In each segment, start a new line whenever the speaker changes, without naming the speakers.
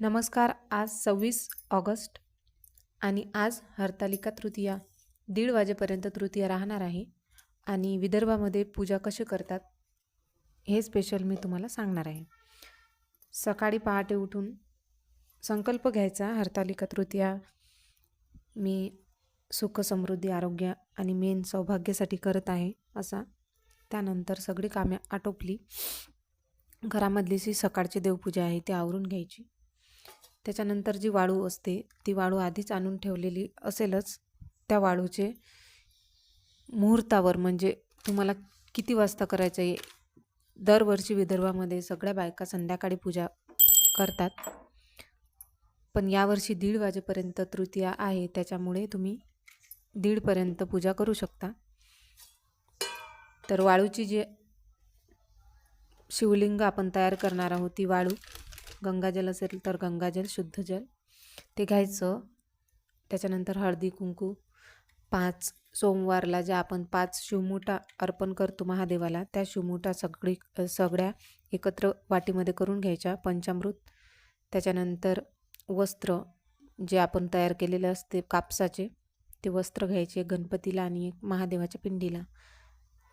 नमस्कार आज सव्वीस ऑगस्ट आणि आज हरतालिका तृतीया. दीड वाजेपर्यंत तृतीया राहणार आहे आणि विदर्भामध्ये पूजा कशी करतात हे स्पेशल मी तुम्हाला सांगणार आहे. सकाळी पहाटे उठून संकल्प घ्यायचा हरतालिका तृतीया. मी सुख समृद्धी आरोग्य आणि मेन सौभाग्यासाठी करत आहे असा. त्यानंतर सगळी कामे आटोपली. घरामधली जी सकाळची देवपूजा आहे ती आवरून घ्यायची. त्याच्यानंतर जी वाळू असते ती वाळू आधीच आणून ठेवलेली असेलच त्या वाळूचे मुहूर्तावर म्हणजे तुम्हाला किती वाजता करायचं आहे दरवर्षी विदर्भामध्ये सगळ्या बायका संध्याकाळी पूजा करतात. पण यावर्षी दीड वाजेपर्यंत तृतीया आहे त्याच्यामुळे तुम्ही दीडपर्यंत पूजा करू शकता. तर वाळूची जे शिवलिंग आपण तयार करणार आहोत ती वाळू गंगाजल असेल तर गंगाजल शुद्ध जल. ते घ्यायचं. त्याच्यानंतर हळदी कुंकू. पाच सोमवारला ज्या आपण पाच शिवमुठा अर्पण करतो महादेवाला त्या शिवमुठा सगळी सगळ्या एकत्र वाटीमध्ये करून घ्यायच्या. पंचामृत. त्याच्यानंतर वस्त्र जे आपण तयार केलेले असते कापसाचे ते वस्त्र घ्यायचे. गणपतीला आणि एक महादेवाच्या पिंडीला.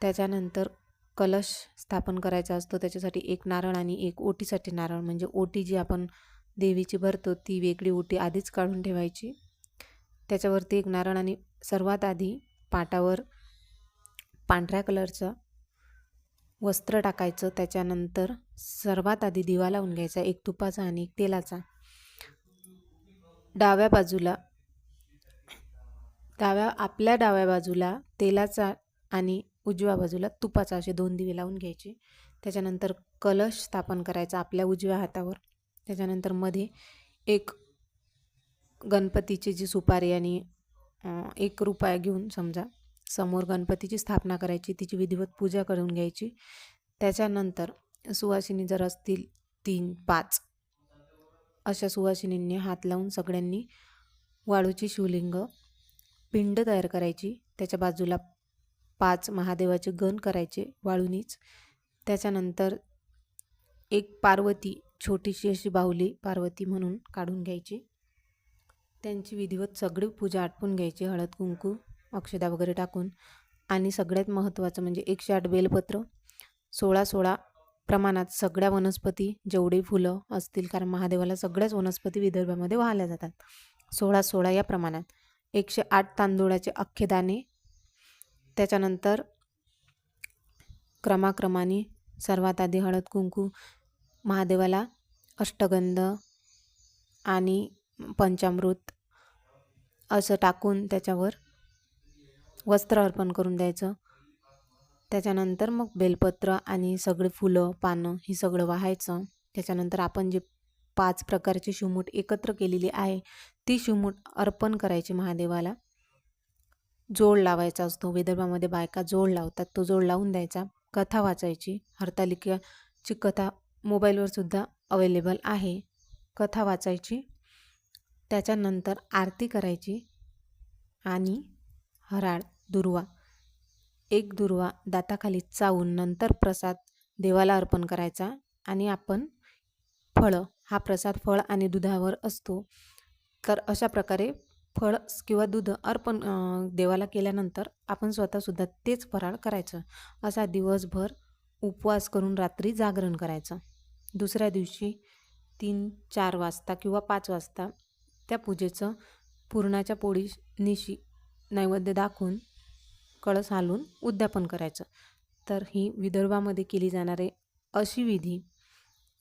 त्याच्यानंतर कलश स्थापन करायचा असतो. त्याच्यासाठी एक नारळ आणि एक ओटीसाठी नारळ. म्हणजे ओटी जी आपण देवीची भरतो ती वेगळी ओटी आधीच काढून ठेवायची. त्याच्यावरती एक नारळ आणि सर्वात आधी पाटावर पांढऱ्या कलरचं वस्त्र टाकायचं. त्याच्यानंतर सर्वात आधी दिवा लावून घ्यायचा एक तुपाचा आणि एक तेलाचा. डाव्या बाजूला डाव्या आपल्या डाव्या बाजूला तेलाचा आणि उजव्या बाजूला तुपाचा असे दोन दिवे लावून घ्यायचे. त्याच्यानंतर कलश स्थापन करायचा आपल्या उजव्या हातावर. त्याच्यानंतरमध्ये एक गणपतीची जी सुपारी आणि एक रुपया घेऊन समजा समोर गणपतीची स्थापना करायची तिची विधिवत पूजा करून घ्यायची. त्याच्यानंतर सुवासिनी जर असतील तीन पाच अशा सुवासिनींनी हात लावून सगळ्यांनी वाळूची शिवलिंग पिंड तयार करायची. त्याच्या बाजूला पाच महादेवाचे गण करायचे वाळूनीच. त्याच्यानंतर एक पार्वती छोटीशी अशी बाहुली पार्वती म्हणून काढून घ्यायची. त्यांची विधिवत सगळी पूजा आटपून घ्यायची हळद कुंकू अक्षदा वगैरे टाकून. आणि सगळ्यात महत्त्वाचं म्हणजे एकशे आठ बेलपत्र. सोळा सोळा प्रमाणात सगळ्या वनस्पती जेवढी फुलं असतील कारण महादेवाला सगळ्याच वनस्पती विदर्भामध्ये वाहल्या जातात. सोळा सोळा या प्रमाणात. एकशे आठ तांदूळाचे अख्खे दाणे त्याच्यानंतर क्रमाक्रमाने सर्वात आधी हळद कुंकू महादेवाला अष्टगंध आणि पंचामृत असं टाकून त्याच्यावर वस्त्र अर्पण करून द्यायचं. त्याच्यानंतर मग बेलपत्र आणि सगळे फुलं पानं ही सगळं वाहायचं. त्याच्यानंतर आपण जे पाच प्रकारची शिवमूठ एकत्र केलेली आहे ती शिवमूठ अर्पण करायची महादेवाला. जोड लावायचा असतो. विदर्भामध्ये बायका जोड लावतात. तो जोड लावून द्यायचा. कथा वाचायची. हरतालिकाची कथा मोबाईलवर सुद्धा अवेलेबल आहे. कथा वाचायची. त्याच्यानंतर आरती करायची. आणि हराळ दुर्वा एक दुर्वा दाताखाली चावून नंतर प्रसाद देवाला अर्पण करायचा. आणि आपण फळं हा प्रसाद फळ आणि दुधावर असतो. तर अशा प्रकारे फळ किंवा दूध अर्पण देवाला केल्यानंतर आपण स्वतःसुद्धा तेच फराळ करायचं. असा दिवसभर उपवास करून रात्री जागरण करायचं. दुसऱ्या दिवशी तीन चार वाजता किंवा पाच वाजता त्या पूजेचं पुरणाच्या पोळी निशी नैवेद्य दाखवून कळस हालून उद्यापन करायचं. तर ही विदर्भामध्ये केली जाणारी अशी विधी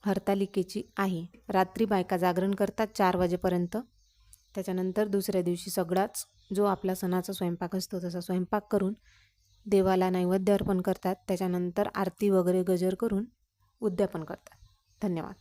हरतालिकेची आहे. रात्री बायका जागरण करतात चार वाजेपर्यंत. त्याच्यानंतर दुसऱ्या दिवशी सगळाच जो आपला सणाचा स्वयंपाक असतो तसा स्वयंपाक करून देवाला नैवेद्य अर्पण करतात. त्याच्यानंतर आरती वगैरे गजर करून उद्यापन करतात. धन्यवाद.